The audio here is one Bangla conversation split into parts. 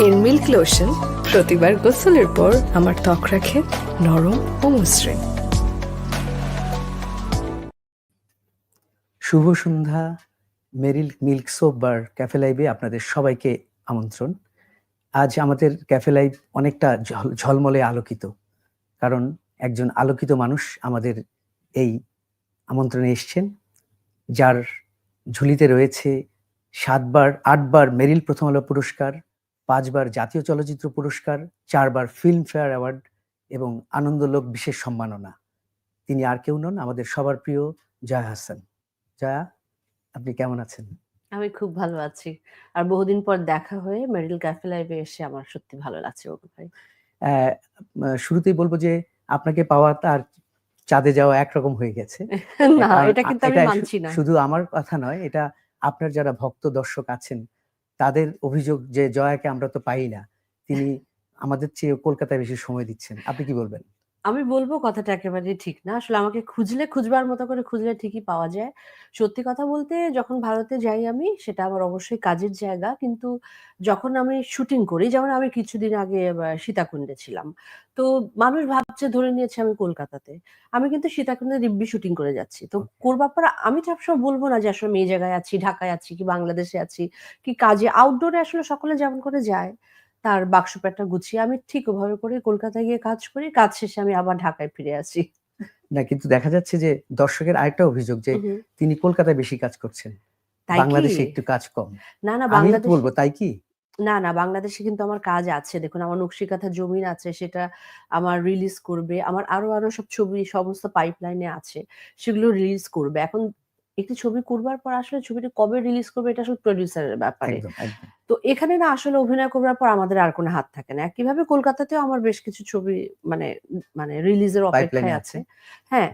এর মিল্ক লোশন প্রতিবার গোসলের পর আমার ত্বক রাখে নরম ও মসৃণ। শুভ সন্ধ্যা Meril milk soap bar cafe লাইভে আপনাদের সবাইকে আমন্ত্রণ। আজ আমাদের ক্যাফে লাইভ অনেকটা ঝল- ঝলমলে আলোকিত, কারণ একজন আলোকিত মানুষ আমাদের এই আমন্ত্রণে এসছেন। যার ঝুলিতে রয়েছে সাতবার আটবার মেরিল প্রথম আলো পুরস্কার পাঁচবার জাতীয় চলচ্চিত্র পুরস্কার চারবার ফিল্মফেয়ার অ্যাওয়ার্ড এবং আনন্দলোক বিশেষ সম্মাননা। তিনি আর কেউ নন আমাদের সবার প্রিয় জয়া হাসান। জয়া আপনি কেমন আছেন? আমি খুব ভালো আছি। আর বহুদিন পর দেখা হয়ে মেরিল ক্যাফে লাইভে এসে আমার সত্যি ভালো লাগছে ভাই। শুরুতেই বলব যে আপনাকে পাওয়া তার চাঁদে যাওয়া একরকম হয়ে গেছে। না এটা কিন্তু আমি মানছি না। শুধু আমার কথা নয় এটা আপনার যারা ভক্ত দর্শক আছেন তাদের অভিযোগ যে জয়াকে আমরা তো পাই না তিনি আমাদের চেয়ে কলকাতায় বেশি সময় দিচ্ছেন। আপনি কি বলবেন? আমি বলব কথাটা একেবারেই ঠিক না। আসলে আমাকে খুঁজলে খুঁজবার মতো করে খুঁজলে ঠিকই পাওয়া যায়। সত্যি কথা বলতে যখন ভারতে যাই আমি সেটা আমার অবশ্যই কাজের জায়গা। কিন্তু যখন আমি শুটিং করি যেমন আমি কিছুদিন আগে সীতাকুণ্ডে ছিলাম। তো মানুষ ভাবছে ধরে নিয়েছে আমি কলকাতাতে। আমি কিন্তু সীতাকুণ্ডে দিব্যি শুটিং করে যাচ্ছি। তো করবার পর আমি তো সবসময় বলব না যে আসলে আমি এই জায়গায় আছি ঢাকায় আছি কি বাংলাদেশে আছি কি কাজে। আউটডোরে আসলে সকলে যেমন করে যায়। তার বাক্স প্যাকটা গুছিয়ে আমি ঠিক ওভাবে করে কলকাতায় গিয়ে কাজ করি কাজ শেষে আমি আবার ঢাকায় ফিরে আসি। না কিন্তু দেখা যাচ্ছে যে দর্শকের আরেকটা অভিযোগ যে তিনি কলকাতায় বেশি কাজ করছেন। তাই বাংলাদেশে একটু কাজ কম। না না বাংলাদেশ বলব তাই কি? না না বাংলাদেশে কিন্তু আমার কাজ আছে। দেখুন আমার নকশিকাথা জমিন আছে সেটা আমার রিলিজ করবে। আমার আরও আরও সব ছবি সমস্ত পাইপলাইনে আছে সেগুলো রিলিজ করবে। এখন একটি ছবি করবার পর আসলে ছবিটি কবে রিলিজ করবে এটা আসলে প্রডিউসারের ব্যাপারে। তো এখানে না আসলে অভিনয় করবার পর আমাদের আর কোনো হাত থাকে না। একইভাবে কলকাতাতেও আমার বেশ কিছু ছবি মানে মানে রিলিজের অপেক্ষায় আছে। হ্যাঁ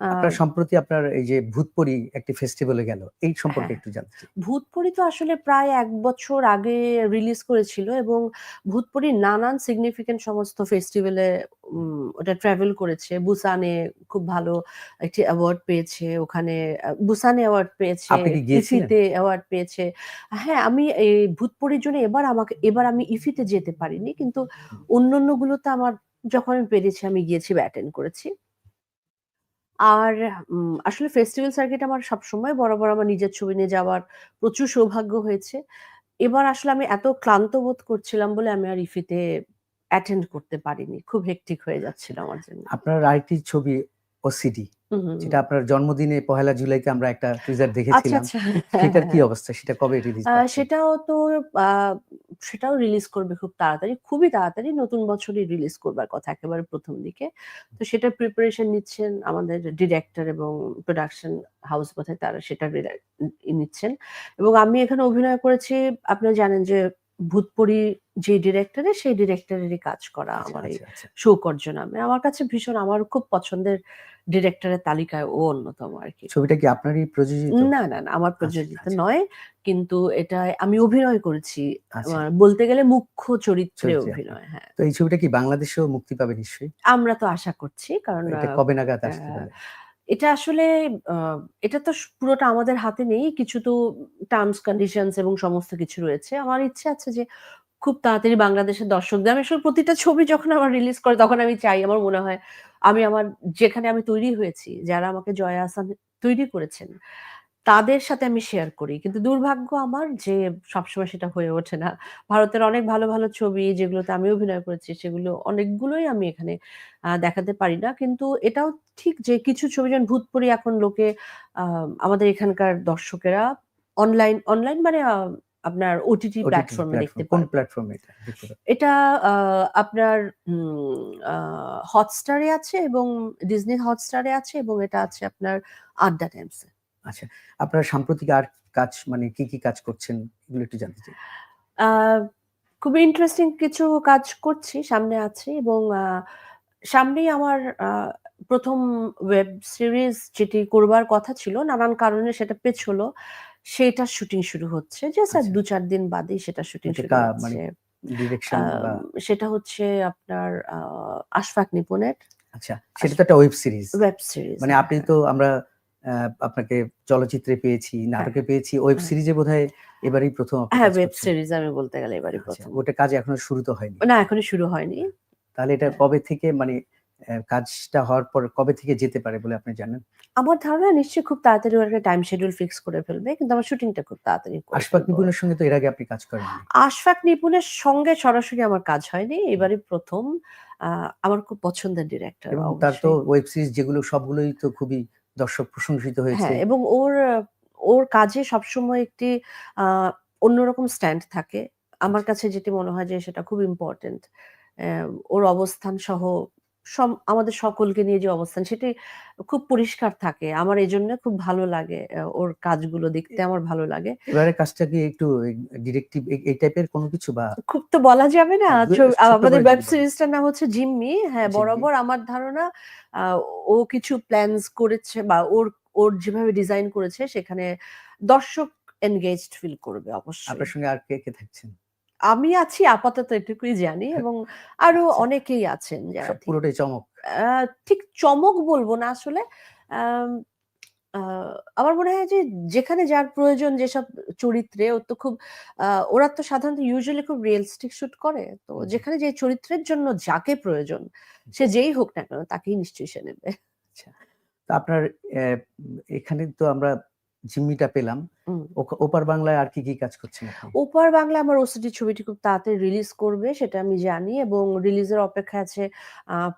আপনার সম্প্রতি আপনার এই যে ভূতপরি একটি ফেস্টিভ্যালে গেল এই সম্পর্কে হ্যাঁ। একটু জানতে ভূতপরি তো আসলে প্রায় এক বছর আগে রিলিজ করেছিল এবং ভূতপরি নানান সিগনিফিকেন্ট সমস্ত ফেস্টিভ্যালে ওটা ট্রাভেল করেছে। বুসানে খুব ভালো একটি অ্যাওয়ার্ড পেয়েছে ওখানে বুসানে অ্যাওয়ার্ড পেয়েছে ইফিতে অ্যাওয়ার্ড পেয়েছে। হ্যাঁ আমি এই ভূতপরির জন্য এবার আমাকে এবার আমি ইফিতে যেতে পারিনি কিন্তু অন্যান্য গুলোতে আমার যখন আমি পেরেছি আমি গিয়েছি বা অ্যাটেন্ড করেছি। আর আসলে ফেস্টিভ্যাল সার্কিট আমার সবসময় বরাবর আমার নিজের ছবি নিয়ে যাওয়ার প্রচুর সৌভাগ্য হয়েছে। এবার আসলে আমি এত ক্লান্ত বোধ করছিলাম বলে আমি আর ইফিতে অ্যাটেন্ড করতে পারিনি। খুব হেকটিক হয়ে যাচ্ছিল আমার জন্য। আপনার আরেকটি ছবি ওসিডি যেটা আপনার জন্মদিনে পহেলা জুলাইতে আমরা একটা টিজার আচ্ছা দেখেছিলাম। আচ্ছা। সেটার কি অবস্থা? সেটা কবে রিলিজ সেটাও তো সেটাও রিলিজ করবে খুব তাড়াতাড়ি খুবই তাড়াতাড়ি নতুন বছরই রিলিজ করবার কথা একেবারে প্রথম দিকে। তো সেটার প্রিপারেশন নিচ্ছেন আমাদের ডিরেক্টর এবং প্রোডাকশন হাউস বোধহয় তারা সেটা নিচ্ছেন। এবং আমি এখানে অভিনয় করেছি আপনারা জানেন যে ভূতপরি যে ডিরেক্টরে সেই ডিরেক্টরেরই কাজ করা আমার এই আচ্ছা সৌকর্য নামে। আমার কাছে ভীষণ আমার খুব পছন্দের ডিরেক্টরের তালিকায় ও অন্যতম আর কি। ছবিটা কি আপনারই প্রযোজিত? না না না আমার প্রযোজিত আচ্ছা। নয় কিন্তু এটা আমি অভিনয় করেছি। আচ্ছা। বলতে গেলে মুখ্য চরিত্রে অভিনয় হ্যাঁ। তো এই ছবিটা কি বাংলাদেশেও মুক্তি পাবে নিশ্চয়ই? আমরা তো আশা করছি কারণ এটা কবে নাগাদ আসতে পারে? এটা আসলে এটা তো পুরোটা আমাদের হাতে নেই। কিছু তো টার্মস কন্ডিশনস এবং সমস্ত কিছু রয়েছে। আমার ইচ্ছে আছে যে, খুব তাড়াতাড়ি বাংলাদেশের দর্শকদের, আমি আসলে প্রতিটা ছবি যখন আমার রিলিজ করে, তখন আমি চাই, আমার মনে হয়, আমি আমার, যেখানে আমি তৈরি হয়েছি, যারা আমাকে জয়া আসান তৈরি করেছেন তাদের সাথে আমি শেয়ার করি। কিন্তু দুর্ভাগ্য আমার যে সবসময় সেটা হয়ে ওঠে না। ভারতের অনেক ভালো ভালো ছবি যেগুলোতে আমি অভিনয় করেছি সেগুলো অনেকগুলোই আমি এখানে দেখাতে পারি না। কিন্তু এটাও ঠিক যে কিছু ছবি যেমন ভূতপুরি এখন লোকে আমাদের এখানকার দর্শকেরা অনলাইন অনলাইন মানে আপনার ওটিটি প্ল্যাটফর্মে দেখতে কোন প্ল্যাটফর্মে এটা? আপনার হটস্টারে আছে এবং ডিজনি হটস্টারে আছে এবং এটা আছে আপনার আড্ডা টাইমসে আচ্ছা আপনার সাম্প্রতিক আর কাজ মানে কি কি কাজ করছেন এগুলো একটু জানতে চাই। খুবই ইন্টারেস্টিং কিছু কাজ করছি সামনে আছে এবং সামনেই আমার প্রথম ওয়েব সিরিজ যেটি করবার কথা ছিল নানান কারণে সেটা পেছ হলো সেটা শুটিং শুরু হচ্ছে। যে স্যার আচ্ছা। দু চার দিন বাদেই সেটা শুটিং শুরু মানে হচ্ছে আহ, সেটা হচ্ছে আপনার আশফাক নিপুণের আচ্ছা সেটা তো একটা ওয়েব সিরিজ ওয়েব সিরিজ মানে আপনি তো আমরা আপনাকে চলচ্চিত্রে পেয়েছি নাটকে পেয়েছি ওয়েব হ্যাঁ। সিরিজে বোধহয় এবারই প্রথম হ্যাঁ ওয়েব সিরিজ আমি বলতে গেলে এবারই আচ্ছা, প্রথম। ওটা কাজ এখনও শুরু তো হয়নি। না এখনই শুরু হয়নি। তাহলে এটা কবে থেকে মানে কাজটা হওয়ার পর কবে থেকে যেতে পারে বলে আপনি জানেন? আমার ধারণা নিশ্চয়ই খুব তাড়াতাড়ি ওরা একটা টাইম শিডিউল ফিক্স করে ফেলবে কিন্তু আমার শুটিংটা খুব তাড়াতাড়ি আশফাক। নিপুণের সঙ্গে তো এর আগে আপনি কাজ করেন আশফাক নিপুণের সঙ্গে সরাসরি আমার কাজ হয়নি এবারই প্রথম। আমার খুব পছন্দের ডিরেক্টর এবং তার তো ওয়েব সিরিজ যেগুলো সবগুলোই তো খুবই দর্শক প্রশংসিত হয়েছে। হ্যাঁ এবং ওর ওর কাজে সবসময় একটি আহ, অন্যরকম স্ট্যান্ড থাকে। আমার কাছে যেটি মনে হয় যে সেটা খুব ইম্পর্টেন্ট ওর অবস্থান সহ আমাদের সকলকে নিয়ে যে অবস্থান সেটি খুব পরিষ্কার থাকে। আমার এই জন্য খুব ভালো লাগে ওর কাজগুলো দেখতে আমার ভালো লাগে। এবারে কাজটা কি একটু ডিরেক্টিভ এই টাইপের কোনো কিছু বা খুব তো বলা যাবে না। আমাদের ওয়েব সিরিজটার নাম হচ্ছে জিম্মি হ্যাঁ বরাবর আমার ধারণা ও কিছু প্ল্যানস করেছে বা ওর ওর যেভাবে ডিজাইন করেছে সেখানে দর্শক এনগেজড ফিল করবে অবশ্যই। আপনার সঙ্গে আর কে কে থাকছেন? আমি আছি আপাতত এটুকুই জানি এবং আরও আচ্ছা। অনেকেই আছেন যারা পুরোটাই চমক। ঠিক চমক বলব না আসলে। আমার মনে হয় যে যেখানে যার প্রয়োজন যেসব চরিত্রে ও তো খুব আহ, ওরা তো সাধারণত ইউজুয়ালি খুব রিয়েলিস্টিক শুট করে। তো যেখানে যে চরিত্রের জন্য যাকে প্রয়োজন সে যেই হোক না কেন তাকেই নিশ্চয়ই সে নেবে। তো আপনার এখানে তো আমরা জিম্মিটা পেলাম। ওপার বাংলায় আর কি কি কাজ করছেন ওপার বাংলা আমার ওসিটি ছবিটি খুব তাড়াতাড়ি রিলিজ করবে সেটা আমি জানি এবং রিলিজের অপেক্ষায় আছে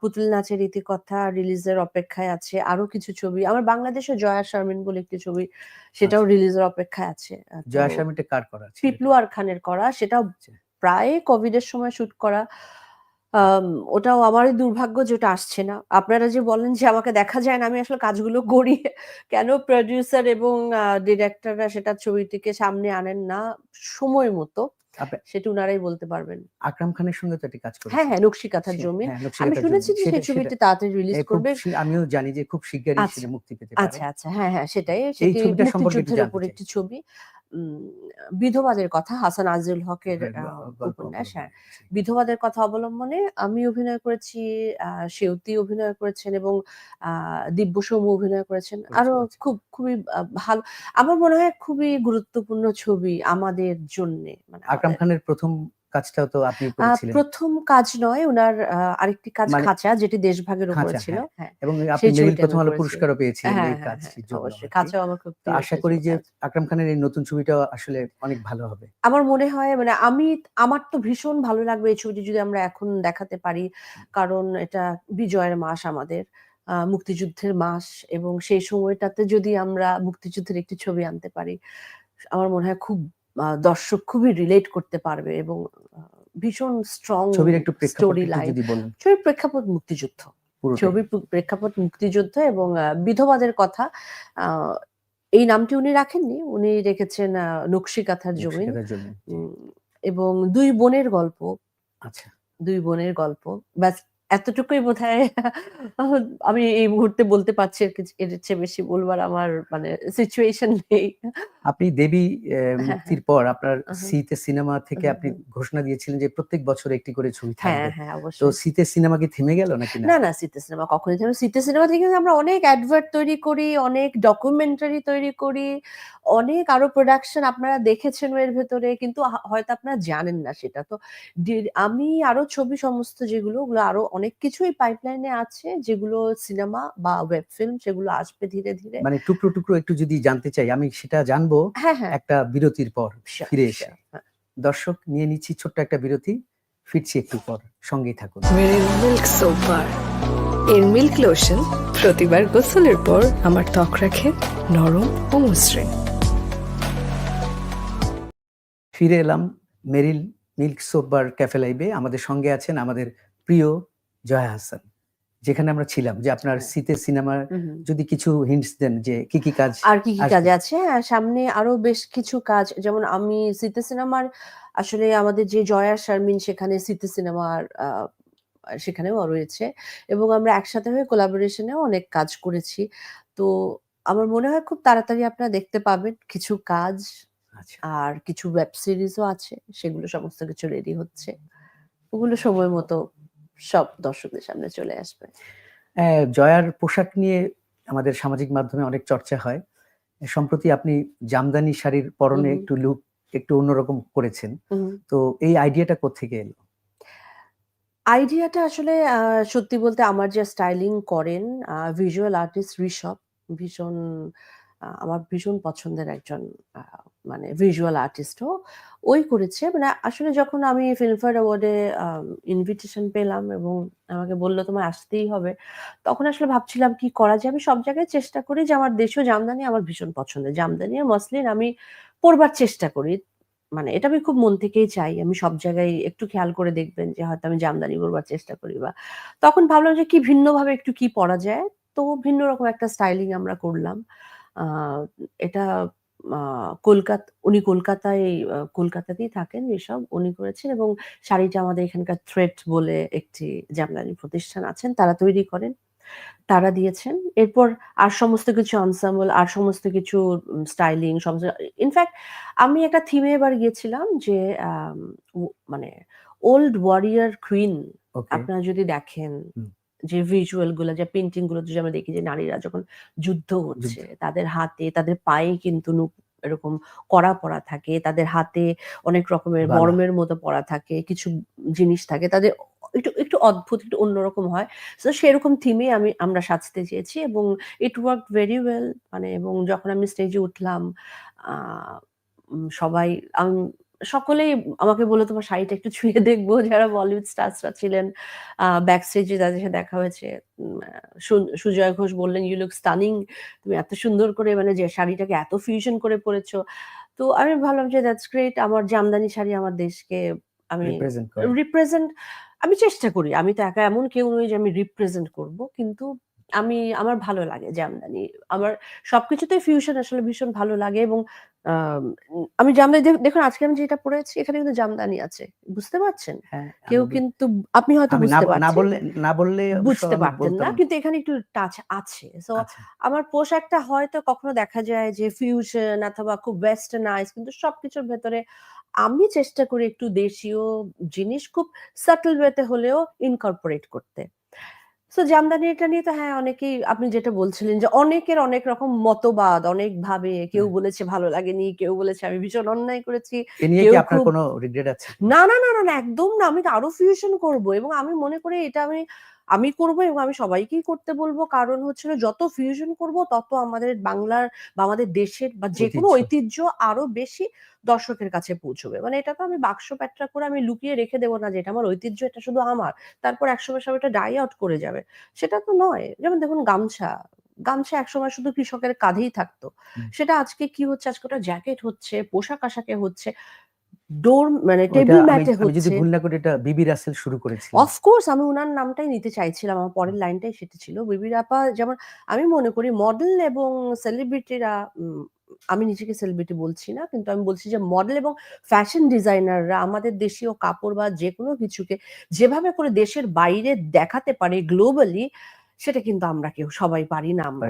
পুতুল নাচের ইতিকথা রিলিজের অপেক্ষায় আছে আরও কিছু ছবি। আমার বাংলাদেশে জয়া শারমিন বলে একটি ছবি সেটাও রিলিজের অপেক্ষায় আছে জয়া স্বামীটা কার করা পিপলু আর খানের করা সেটাও আচ্ছা। প্রায় কোভিডের সময় শুট করা। আম, ওটাও আমারই দুর্ভাগ্য যে ওটা আসছে না। আপনারা যে বলেন যে আমাকে দেখা যায় না আমি আসলে কাজগুলো করি কেন প্রডিউসার এবং ডিরেক্টররা সেটা ছবিটিকে সামনে আনেন না সময় মতো আপনি- সেটা উনারাই বলতে পারবেন। আকরাম খানের সঙ্গে তো একটা কাজ করেছেন। হ্যাঁ হ্যাঁ নকশিকাথার সে- জমিন হ্যাঁ, আমি নকশিকাঁথার শুনেছি যে সেই সেটা- ছবিটি সেটা- তাড়াতাড়ি রিলিজ এ, খুব করবে। শী- আমিও জানি যে খুব শিগগিরই আচ্ছা। সেটা মুক্তি পেতে পারে। আচ্ছা আচ্ছা হ্যাঁ হ্যাঁ সেটাই সেটি ছবিটা সম্পর্কে একটু মুক্তিযুদ্ধের জানতে উপর চাই। একটি ছবি। বিধবাদের কথা হাসান আজরুল হকের হ্যাঁ, উপন্যাস হ্যাঁ। বিধবাদের কথা অবলম্বনে আমি অভিনয় করেছি আহ, সেউতি অভিনয় করেছেন এবং আহ, দিব্য সৌম অভিনয় করেছেন। করেছেন, আরও আচ্ছা। খুব খুবই ভালো আমার মনে হয় খুবই গুরুত্বপূর্ণ ছবি আমাদের জন্য। মানে আকরাম খানের প্রথম কাজটাও তো আপনি করেছিলেন। প্রথম কাজ নয় ওনার আরেকটি কাজ মানে- খাঁচা যেটি দেশভাগের উপরে ছিল। হ্যাঁ। হ্যাঁ। এবং আপনি সেই প্রথম আলো পুরস্কারও পেয়েছিলেন হ্যাঁ এই কাজটির হ্যাঁ, জন্য খাঁচাও আমার খুব আশা করি যে আকরাম খানের এই নতুন ছবিটাও আসলে অনেক ভালো হবে। আমার মনে হয় মানে আমি আমার তো ভীষণ ভালো লাগবে এই ছবিটি যদি আমরা এখন দেখাতে পারি কারণ এটা বিজয়ের মাস আমাদের আহ, মুক্তিযুদ্ধের মাস এবং সেই সময়টাতে যদি আমরা মুক্তিযুদ্ধের একটি ছবি আনতে পারি আমার মনে হয় খুব দর্শক খুবই রিলেট করতে পারবে এবং ভীষণ স্ট্রং ছবির একটু স্টোরি লাইন ছবির প্রেক্ষাপট মুক্তিযুদ্ধ। ছবির প্রেক্ষাপট মুক্তিযুদ্ধ এবং বিধবাদের কথা আহ, এই নামটি উনি রাখেননি। উনি রেখেছেন জমিন। নকশিকাঁথার উম, এবং দুই বোনের গল্প। আচ্ছা। দুই বোনের গল্প। ব্যাস এতটুকুই বোধ হয় আমি এই মুহূর্তে বলতে পারছি এর কিছু- এর চেয়ে বেশি বলবার আমার মানে সিচুয়েশন নেই। আপনি দেবী মুক্তির পর আপনার হ্যাঁ। সিতে সিনেমা থেকে আপনি ঘোষণা দিয়েছিলেন যে প্রত্যেক বছর একটি করে ছবি হ্যাঁ থাকবে। হ্যাঁ তো অবশ্যই। শীতের সিনেমা কি থেমে গেল নাকি না? না শীতে সিনেমা কখনোই থেমে শীতে সিনেমা থেকে আমরা অনেক অ্যাডভার্ট তৈরি করি অনেক ডকুমেন্টারি তৈরি করি অনেক আরও প্রোডাকশন আপনারা দেখেছেন এর ভেতরে কিন্তু হয়তো আপনারা জানেন না সেটা। তো আমি আরও ছবি সমস্ত যেগুলো ওগুলো আরও অনেক কিছুই পাইপলাইনে আছে যেগুলো সিনেমা বা ওয়েব ফিল্ম সেগুলো আসবে ধীরে ধীরে। মানে টুকরো টুকরো একটু যদি জানতে চাই আমি সেটা জানব হ্যাঁ হ্যাঁ। একটা বিরতির পর ফিরে এসে। হ্যাঁ। দর্শক নিয়ে নিচ্ছি ছোট্ট একটা বিরতি ফিরছি একটু পর সঙ্গেই থাকুন। মিল্ক সোপার এর মিল্ক লোশন প্রতিবার গোসলের পর আমার ত্বক রাখে নরম ও মসৃণ। ফিরে এলাম Meril milk soap bar cafe লাইভে আমাদের সঙ্গে আছেন আমাদের প্রিয় জয়া হাসান যেখানে আমরা ছিলাম যে আপনার হ্যাঁ। শীতের সিনেমার। যদি কিছু হিন্টস দেন যে কি কি কাজ আর কি কি কাজ আছে? সামনে আরও বেশ কিছু কাজ যেমন আমি সিতে সিনেমার আসলে আমাদের যে জয়া শারমিন সেখানে সিতে সিনেমার সেখানেও রয়েছে এবং আমরা একসাথে হয়ে কোলাবোরেশনেও অনেক কাজ করেছি। তো আমার মনে হয় খুব তাড়াতাড়ি আপনারা দেখতে পাবেন কিছু কাজ আচ্ছা। আর কিছু ওয়েব সিরিজও আছে সেগুলো সমস্ত কিছু রেডি হচ্ছে। ওগুলো সময় মতো সব দর্শকদের সামনে চলে আসবে। জয়ার পোশাক নিয়ে আমাদের সামাজিক মাধ্যমে অনেক চর্চা হয়। সম্প্রতি আপনি জামদানি শাড়ির পরনে একটু লুক একটু অন্যরকম করেছেন। তো এই আইডিয়াটা কোত্থেকে এলো? আইডিয়াটা আসলে সত্যি বলতে আমার যে স্টাইলিং করেন ভিজুয়াল আর্টিস্ট ঋষভ ভীষণ আমার ভীষণ পছন্দের একজন মানে ভিজুয়াল আর্টিস্টও। ওই করেছে। মানে আসলে যখন আমি ফিল্মফেয়ার অ্যাওয়ার্ডে ইনভিটেশন পেলাম এবং আমাকে বলল তোমায় আসতেই হবে। তখন আসলে ভাবছিলাম কি করা যায়? আমি সব জায়গায় চেষ্টা করি যে আমার দেশীয় জামদানি আমার ভীষণ পছন্দের। জামদানি আর মসলিন আমি পড়বার চেষ্টা করি। মানে এটা আমি খুব মন থেকেই চাই। আমি সব জায়গায় একটু খেয়াল করে দেখবেন যে হয়তো আমি জামদানি পড়বার চেষ্টা করি বা তখন ভাবলাম যে কি ভিন্নভাবে একটু কি পড়া যায়? তো ভিন্ন রকম একটা স্টাইলিং আমরা করলাম। আ এটা আ কলকাত উনি কলকাতায় কলকাতাতেই থাকেন ঋষভ। উনি করেছেন এবং শাড়িটা আমাদের এখানকার থ্রেড বলে একটি জামদানি প্রতিষ্ঠান আছেন। তারা তৈরি করেন। তারা দিয়েছেন। এরপর আর সমস্ত কিছু ensemble আর সমস্ত কিছু উম স্টাইলিং সমস্ত ইনফ্যাক্ট আমি একটা থিমে এবার গিয়েছিলাম যে আম মানে ওল্ড ওয়ারিয়র কুইন ওকে আপনারা যদি দেখেন হুম। যে ভিজুয়ালগুলা যে পেইন্টিংগুলো যদি আমরা দেখি যে নারীরা যখন যুদ্ধ হচ্ছে তাদের হাতে তাদের পায়ে কিন্তু এরকম কড়া পরা থাকে। তাদের হাতে অনেক রকমের বালা। বর্মের মতো পড়া থাকে। কিছু জিনিস থাকে। তাদের একটু, একটু অদ্ভুত একটু অন্যরকম হয়। তো সেরকম থিমে আমি আমরা সাজতে চেয়েছি এবং ইট ওয়ার্ক ভেরি ওয়েল মানে এবং যখন আমি স্টেজে উঠলাম সবাই আম সকলেই আমাকে বলল, "তোমার শাড়িটা একটু ছুঁয়ে দেখব।" যারা বলিউড স্টারসরা ছিলেন। ব্যাক স্টেজে যাদের সাথে দেখা হয়েছে। সুজয় ঘোষ বললেন, "ইউ লুক স্টানিং।" তুমি এত সুন্দর করে মানে যে শাড়িটাকে এত ফিউশন করে পড়েছ। তো আমি ভাবলাম যে দ্যাটস গ্রেট। আমার জামদানি শাড়ি আমার দেশকে আমি রিপ্রেজেন্ট আমি চেষ্টা করি। আমি তো একা এমন কেউ নই যে আমি রিপ্রেজেন্ট করব। কিন্তু আমি আমার ভালো লাগে জামদানি। আমার সবকিছুতেই ফিউশন আসলে ভীষণ ভালো লাগে এবং আম আমি জামদানি দেখুন আজকে আমি যেটা পড়েছি এখানে কিন্তু জামদানি আছে। বুঝতে পারছেন? হ্যাঁ কেউ কিন্তু আপনি হয়তো না বুঝতে না পারছেন। বললে না বললে বুঝতে পারতেন না। কিন্তু এখানে একটু টাচ আছে। সো আচ্ছা আমার পোশাকটা হয়তো কখনো দেখা যায় যে ফিউশন অথবা খুব ওয়েস্টার্নাইজ কিন্তু সবকিছুর ভেতরে আমি চেষ্টা করি একটু দেশীয় জিনিস খুব সাটল ওয়েতে হলেও ইনকর্পোরেট করতে। সো জামদানিটা নিয়ে তো হ্যাঁ, অনেকেই আপনি যেটা বলছিলেন যে অনেকের অনেক রকম মতবাদ, অনেক ভাবে কেউ। বলেছে ভালো লাগেনি, কেউ বলেছে আমি ভীষণ অন্যায় করেছি। এ নিয়ে কি আপনার কোনো রিগ্রেট আছে না, না, না, না, না, একদম না। আমি তো আরও ফিউশন করব এবং আমি মনে করি এটা আমি আমি করব এবং আমি সবাইকেই করতে বলব কারণ হচ্ছে যত ফিউশন করব তত আমাদের বাংলার বা আমাদের দেশের বা যেকোনো ঐতিহ্য। ঐতিহ্য আরও বেশি দর্শকের কাছে পৌঁছবে। মানে এটা তো আমি বাক্স প্যাঁটরা করে আমি লুকিয়ে রেখে দেব না যে এটা আমার ঐতিহ্য, এটা শুধু আমার। তারপর একসময় সব এটা ডাই আউট করে যাবে। সেটা তো নয়। যেমন দেখুন গামছা। গামছা একসময় শুধু কৃষকের কাঁধেই থাকতো। সেটা আজকে কি হচ্ছে? আজকে ওটা জ্যাকেট হচ্ছে, পোশাক-আশাকে হচ্ছে। ডোর মানে টেবল ম্যাটে আমি যদি ভুল না করি এটা বিবি রাসেল শুরু করেছিলেন অফ কোর্স আমি উনার নামটাই নিতে চাইছিলাম। আমার পরের লাইনটাই সেটা ছিল। বিবির আপা যেমন আমি মনে করি মডেল এবং সেলিব্রিটিরা আমি নিজেকে সেলিব্রিটি বলছি না। কিন্তু আমি বলছি যে মডেল এবং ফ্যাশন ডিজাইনাররা আমাদের দেশীয় কাপড় বা যেকোনো কিছুকে যেভাবে করে দেশের বাইরে দেখাতে পারে গ্লোবালি সেটা কিন্তু আমরা কেউ সবাই পারি না আমরা।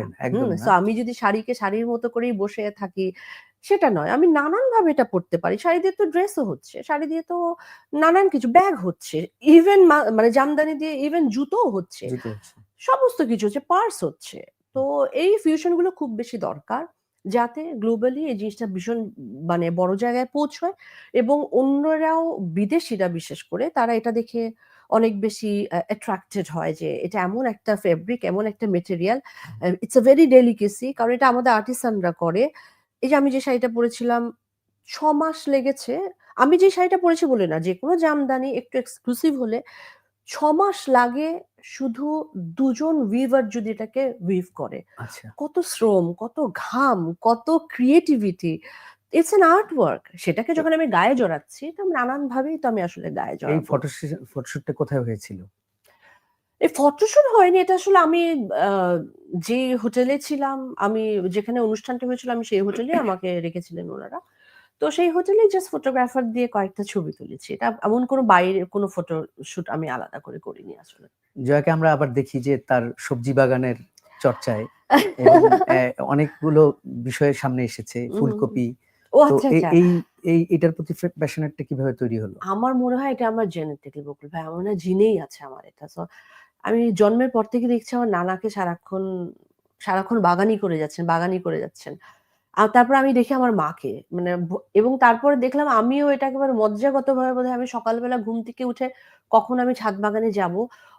সো আমি যদি শাড়িকে শাড়ির মতো করেই বসে থাকি সেটা নয়। আমি নানানভাবে এটা পড়তে পারি। শাড়ি দিয়ে তো ড্রেসও হচ্ছে। শাড়ি দিয়ে তো নানান কিছু ব্যাগ হচ্ছে। ইভেন মানে জামদানি দিয়ে ইভেন জুতোও হচ্ছে। জুতো হচ্ছে সমস্ত কিছু হচ্ছে, পার্স হচ্ছে। তো এই ফিউশনগুলো খুব বেশি দরকার। যাতে গ্লোবালি এই জিনিসটা ভীষণ মানে বড় জায়গায় পৌঁছয় এবং অন্যরাও বিদেশিরা বিশেষ করে তারা এটা দেখে অনেক বেশি অ্যাট্রাক্টেড হয় যে এটা এমন একটা ফেব্রিক, এমন একটা material. It's a very delicacy কারণ এটা আমাদের আর্টিসানরা করে। এই যে আমি যে শাড়িটা পরেছিলাম ৬ মাস লেগেছে। আমি যে শাড়িটা পরেছি বলে না, যে কোনো জামদানি একটু এক্সক্লুসিভ হলে ৬ মাস লাগে শুধু দুজন উইভার যদি এটাকে উইভ করে। আচ্ছা কত শ্রম, কত ঘাম, কত creativity. It's an art work. সেটাকে যখন আমি গায়ে জড়াচ্ছি তো নানানভাবেই তো আমি আসলে গায়ে এই জড়াবো। ফটো ফটোশুটটা কোথায় হয়েছিল এই ফটোশুট হয়নি। এটা আসলে আমি যে হোটেলে ছিলাম, আমি যেখানে অনুষ্ঠানটা হয়েছিল আমি সেই হোটেলেই আমাকে রেখেছিলেন উনারা। তো সেই হোটেলেই জাস্ট ফটোগ্রাফার দিয়ে কয়েকটা ছবি তুলেছি। এটা এমন কোনো বাইরে কোনো ফটোশুট আমি আলাদা করে করিনি আসলে। জয়াকে আমরা আবার দেখি যে তার সবজি বাগানের চর্চায় অনেকগুলো বিষয়ের সামনে এসেছে ফুলকপি তো আচ্ছা, এই আচ্ছা। এই এটার প্রতি প্যাশনেটটা কীভাবে তৈরি হলো আমার মনে হয় এটা আমার বকুল ভাই। আমার হয় জিনেই আছে আমার এটা। সো আমি জন্মের পর থেকে দেখছি আমার নানাকে সারাক্ষণ সারাক্ষণ বাগানই করে যাচ্ছেন, বাগানই করে যাচ্ছেন। আর তারপর আমি দেখি আমার মাকে মানে এবং তারপরে দেখলাম আমিও এটা একেবারে মজ্জাগতভাবে বোধহয় আমি সকালবেলা ঘুম থেকে উঠে কখন আমি ছাদ বাগানে যাব।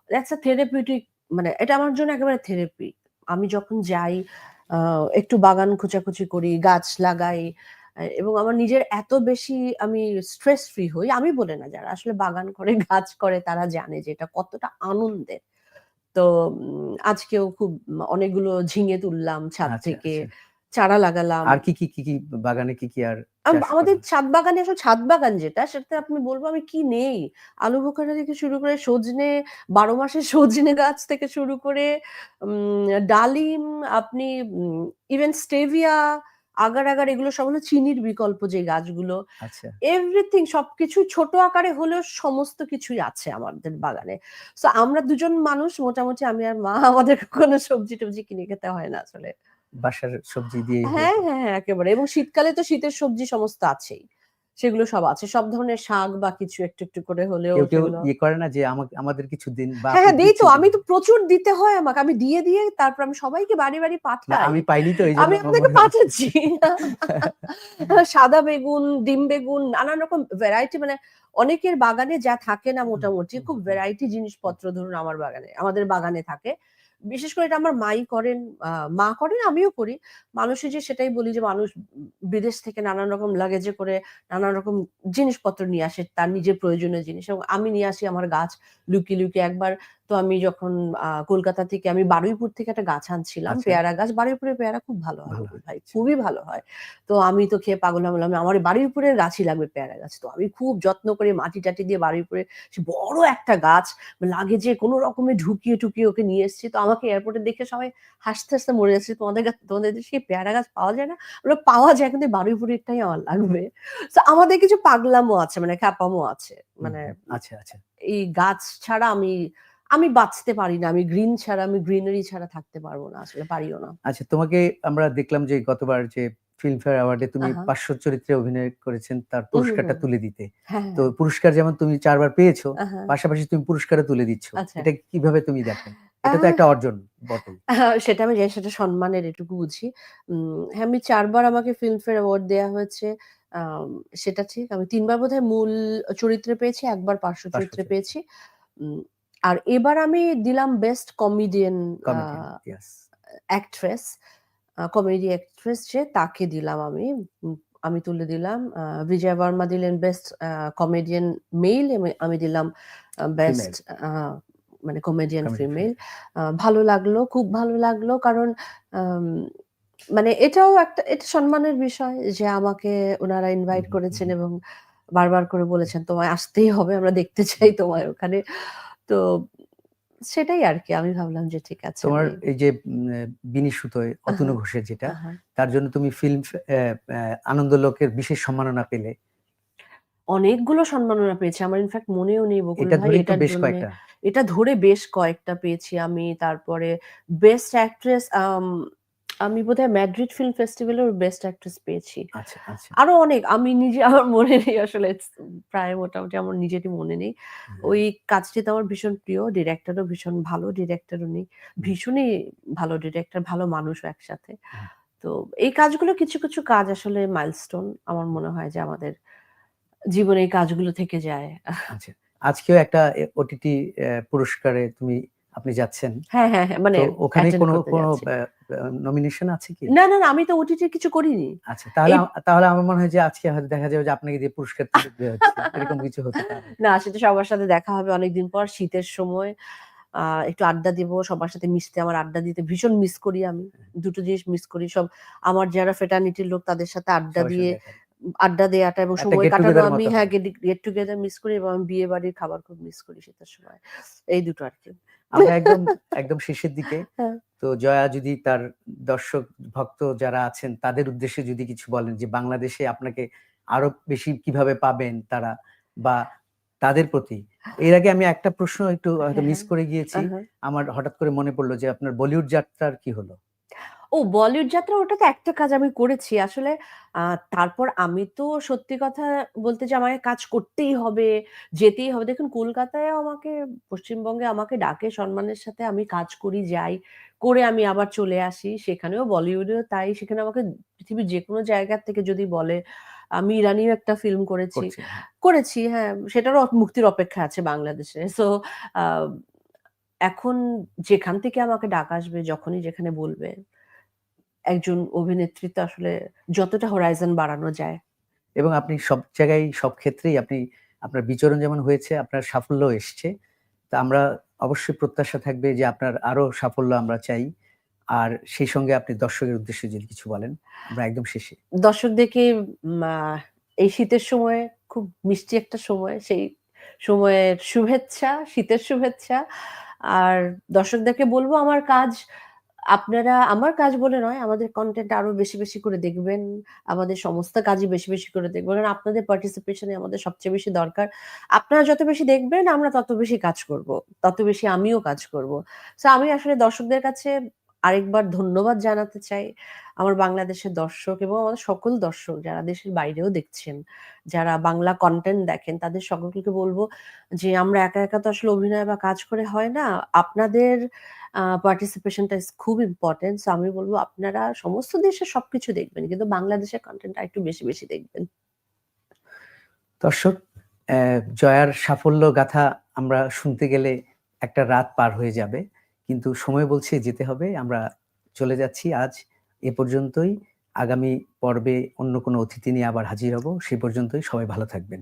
দ্যাটস আ থেরাপিউটিক মানে এটা আমার জন্য একেবারে থেরাপি। আমি যখন যাই একটু বাগান খোঁচাখুচি করি, গাছ লাগাই এবং আমার নিজের এত বেশি আমি স্ট্রেস ফ্রি হই। আমি বলে না যারা আসলে বাগান করে, গাছ করে তারা জানে যে এটা কতটা আনন্দের। তো আজকেও খুব অনেকগুলো ঝিঙে তুললাম ছাদ আচ্ছা, থেকে। আচ্ছা। চারা লাগালাম। আর কি, কি, কি, কি বাগানে কি, কি আর আম আমাদের ছাদ বাগানে আসলে ছাদ বাগান যেটা সেটাতে আপনি বলব আমি কি নেই। আলু বোখারা থেকে শুরু করে সজনে, ১২ মাসের সজনে গাছ থেকে শুরু করে উম ডালিম আপনি ইভেন স্টেভিয়া, আগার, আগার এগুলো সব হলো চিনির বিকল্প যে গাছগুলো। আচ্ছা। এভরিথিং সবকিছু ছোট আকারে হলেও সমস্ত কিছুই আছে আমাদের বাগানে। তো আমরা দুজন মানুষ মোটামুটি আমি আর মা আমাদের কোনো সবজি-টবজি কিনে খেতে হয় না আসলে। বাসার সবজি দিয়ে হ্যাঁ, হ্যাঁ, হ্যাঁ, একেবারে এবং শীতকালে তো শীতের সবজি সমস্ত আছেই। সেগুলো সব আছে। সব ধরনের শাক বা কিছু একটু, একটু করে হলেও কেউ, কেউ ইয়ে করে না যে আমাকে আমাদের কিছু দিন বা হ্যাঁ, হ্যাঁ, দেই তো। আমি তো প্রচুর দিতে হয় আমাকে। আমি দিয়ে, দিয়ে তারপর আমি সবাইকে বাড়ি, বাড়ি পাঠাই। আমি পাইনি তো আমি আপনাকে পাঠাচ্ছি। সাদা বেগুন, ডিম বেগুন নানান রকম ভ্যারাইটি মানে অনেকের বাগানে যা থাকে না মোটামুটি খুব ভ্যারাইটি জিনিসপত্র ধরুন আমার বাগানে আমাদের বাগানে থাকে। বিশেষ করে এটা আমার মাই করেন, মা করেন, আমিও করি। মানুষে যে সেটাই বলি যে মানুষ বিদেশ থেকে নানান রকম লাগেজে করে নানান রকম জিনিসপত্র নিয়ে আসে তার নিজের প্রয়োজনীয় জিনিস এবং আমি নিয়ে আসি আমার গাছ লুকিয়ে, লুকিয়ে একবার তো আমি যখন কলকাতা থেকে আমি বারুইপুর থেকে একটা গাছ আনছিলাম আচ্ছা। পেয়ারা গাছ। বারুইপুরের পেয়ারা খুব ভালো হয় ভাই। আচ্ছা। খুবই ভালো হয়। তো আমি তো খেয়ে পাগল বললাম আমার বারুইপুরের গাছই লাগবে পেয়ারা গাছ। তো আমি খুব যত্ন করে মাটি-টাটি দিয়ে বারুইপুরে বড় একটা গাছ লাগে যে কোনো রকমে ঢুকিয়ে টুকিয়ে ওকে নিয়ে এসেছি। তো আমাকে এয়ারপোর্টে দেখে সবাই হাসতে, হাসতে মরে যাচ্ছে। তোমাদের গা তোমাদের দেশে পেয়ারা গাছ পাওয়া যায় না? বললাম পাওয়া যায় কিন্তু বারুইপুরেরটাই আমার লাগবে। তো আমাদের কিছু পাগলামো আছে মানে খ্যাপামো আছে। মানে। আচ্ছা, আচ্ছা। এই গাছ ছাড়া আমি আমি বাঁচতে পারি না। আমি গ্রিন ছাড়া আমি গ্রিনারি ছাড়া থাকতে পারব না। আসলে পারিও না। আচ্ছা তোমাকে আমরা দেখলাম যে গতবার যে ফিল্মফেয়ার অ্যাওয়ার্ডে তুমি পার্শ্ব চরিত্রে অভিনয় করেছেন তার পুরস্কারটা তুলে দিতে। হ্যাঁ, তো হ্যাঁ। পুরস্কার যেমন তুমি ৪ বার পেয়েছ। পাশাপাশি তুমি পুরস্কারও তুলে দিচ্ছ। আচ্ছা। এটা কীভাবে তুমি দেখো? এটা তো একটা অর্জন। হ্যাঁ, সেটা আমি জানি সেটা সম্মানের এটুকু বুঝি। হ্যাঁ, আমি ৪ বার আমাকে ফিল্মফেয়ার অ্যাওয়ার্ড দেয়া হয়েছে। সেটা ঠিক। আমি তিনবার বোধহয় মূল চরিত্রে পেয়েছি, একবার পার্শ্ব চরিত্রে। পেয়েছি। আর এবার আমি দিলাম best comedian. Actress. Comedy actress যে তাকে দিলাম আমি। আমি তুলে দিলাম। বিজয়া বার্মা দিলেন বেস্ট কমেডিয়ান এম আমি দিলাম বেস্ট। মানে কমেডিয়ান ফিমেল। ভালো লাগল, খুব ভালো লাগল। কারণ মানে এটাও একটা এটা সম্মানের বিষয় যে আমাকে ওনারা ইনভাইট করেছেন এবং বারবার করে বলেছেন তোমায় আসতেই হবে। আমরা দেখতে চাই তোমায় ওখানে। তো সেটাই আরকি। আমি ভাবলাম যে ঠিক আছে তোমার এই যে বিনি সুতোয় অতনু ঘোষের যেটা, তার জন্য তুমি ফিল্ম আনন্দলোকের বিশেষ সম্মাননা পেলে। অনেকগুলো সম্মাননা পেয়েছি। আমার ইনফ্যাক্ট মনেও নেই বকুল ভাই এটা বেশ কয়েকটা। এটা ধরে বেশ কয়েকটা পেয়েছি আমি। তারপরে বেস্ট অ্যাক্ট্রেস আম বোধহয় ম্যাড্রিড ফিল্ম ফেস্টিভ্যালেও বেস্ট অ্যাক্ট্রেস পেয়েছি। আচ্ছা, আচ্ছা। আরও অনেক আমি নিজে আমার মনে নেই আসলে প্রায় মোটামুটি আমার নিজেরই মনে নেই। ওই কাজটি তো আমার ভীষণ প্রিয়। ডিরেক্টরও ভীষণ ভালো ডিরেক্টর উনি। ভীষণই ভালো ডিরেক্টর, ভালো মানুষও একসাথে। তো এই কাজগুলো কিছু, কিছু কাজ আসলে মাইলস্টোন আমার মনে হয় যে আমাদের জীবনে এই কাজগুলো থেকে যায়। আচ্ছা। আজকেও একটা ওটিটি পুরস্কারে তুমি আপনি যাচ্ছেন। হ্যাঁ, হ্যাঁ, হ্যাঁ। মানে ওখানে কোনো, কোনো নমিনেশন আছে কি? না, না, না আমি তো ওটিটি কিছু করিনি। আচ্ছা তাহলে তাহলে আমার মনে হয় যে আজকে হয়তো দেখা যাবে যে আপনাকে দিয়ে পুরস্কার। এরকম কিছু হতে পারে। না সেটা সবার সাথে দেখা হবে অনেকদিন পর শীতের সময়। একটু আড্ডা দিব। সবার সাথে মিশতে আমার আড্ডা দিতে ভীষণ মিস করি আমি। দুটো জিনিস মিস করি। সব আমার যারা ফ্রেটার্নিটির লোক তাদের সাথে আড্ডা দিয়ে আড্ডা দেয়াটা এবং সময় কাটানো আমি হ্যাঁ গেট টুগেদার মিস করি এবং আমি বিয়ে বাড়ির খাবার খুব মিস করি শীতের সময়। এই দুটো আরকি। আমরা একদম, একদম শেষের দিকে। হ্যাঁ। তো জয়া যদি তার দর্শক ভক্ত যারা আছেন তাদের উদ্দেশ্যে যদি কিছু বলেন যে বাংলাদেশে আপনাকে আরও বেশি কীভাবে পাবেন তারা বা তাদের প্রতি। এর আগে আমি একটা প্রশ্ন একটু হয়তো হ্যাঁ, মিস হ্যাঁ। করে গিয়েছি। আমার হঠাৎ করে মনে পড়ল যে আপনার বলিউড যাত্রার কি হলো? ও বলিউড যাত্রা ওটা তো একটা কাজ আমি করেছি। আসলে তারপর আমি তো সত্যি কথা বলতে যে আমাকে কাজ করতেই হবে, যেতেই হবে। দেখুন কলকাতায়ও আমাকে পশ্চিমবঙ্গে আমাকে ডাকে সম্মানের সাথে আমি কাজ করি, যাই। করে আমি আবার চলে আসি। সেখানেও বলিউডেও তাই। সেখানে আমাকে পৃথিবীর যে কোনো জায়গা থেকে যদি বলে আমি ইরানিও একটা ফিল্ম করেছি। করছেন। হ্যাঁ। করেছি হ্যাঁ, সেটারও মুক্তির অপেক্ষা আছে বাংলাদেশে। সো এখন যেখান থেকে আমাকে ডাক আসবে, যখনই যেখানে বলবে, একজন অভিনেত্রী তো আসলে যতটা হোরাইজন বাড়ানো যায়। এবং আপনি সব জায়গায় সব ক্ষেত্রেই আপনি আপনার বিচরণ যেমন হয়েছে, আপনার সাফল্য এসছে। তা আমরা অবশ্যই প্রত্যাশা থাকবে যে আপনার আরও সাফল্য আমরা চাই। আর সেই সঙ্গে আপনি দর্শকের উদ্দেশ্যে যদি কিছু বলেন, আমরা একদম শেষে। দর্শকদেরকে এই শীতের সময় খুব মিষ্টি একটা সময়। সেই সময়ের শুভেচ্ছা, শীতের শুভেচ্ছা। আর দর্শকদেরকে বলব আমার কাজ আপনারা আমার কাজ বলে নয়, আমাদের কন্টেন্ট আরও বেশি, বেশি করে দেখবেন। আমাদের সমস্ত কাজই বেশি, বেশি করে দেখবেন। কারণ আপনাদের পার্টিসিপেশন আমাদের সবচেয়ে বেশি দরকার। আপনারা যত বেশি দেখবেন আমরা তত বেশি কাজ করব। তত বেশি আমিও কাজ করব। তো আমি আসলে দর্শকদের কাছে আরেকবার ধন্যবাদ জানাতে চাই। আমার বাংলাদেশের দর্শক এবং আমাদের সকল দর্শক যারা দেশের বাইরেও দেখছেন, যারা বাংলা কন্টেন্ট দেখেন তাদের সকলকে বলব যে আমরা একা, একা তো আসলে অভিনয় বা কাজ করে হয় না। আপনাদের পার্টিসিপেশনটা খুব ইম্পোর্টেন্ট। সো আমি বলব আপনারা সমস্ত দেশের সবকিছু দেখবেন। কিন্তু বাংলাদেশের কনটেন্ট টা একটু বেশি, বেশি দেখবেন। দর্শক, জয়ার সাফল্য গাথা আমরা শুনতে গেলে একটা রাত পার হয়ে যাবে। কিন্তু সময় বলছে যেতে হবে। আমরা চলে যাচ্ছি আজ এ পর্যন্তই। আগামী পর্বে অন্য কোনো অতিথি নিয়ে আবার হাজির হব। সে পর্যন্তই সবাই ভালো থাকবেন।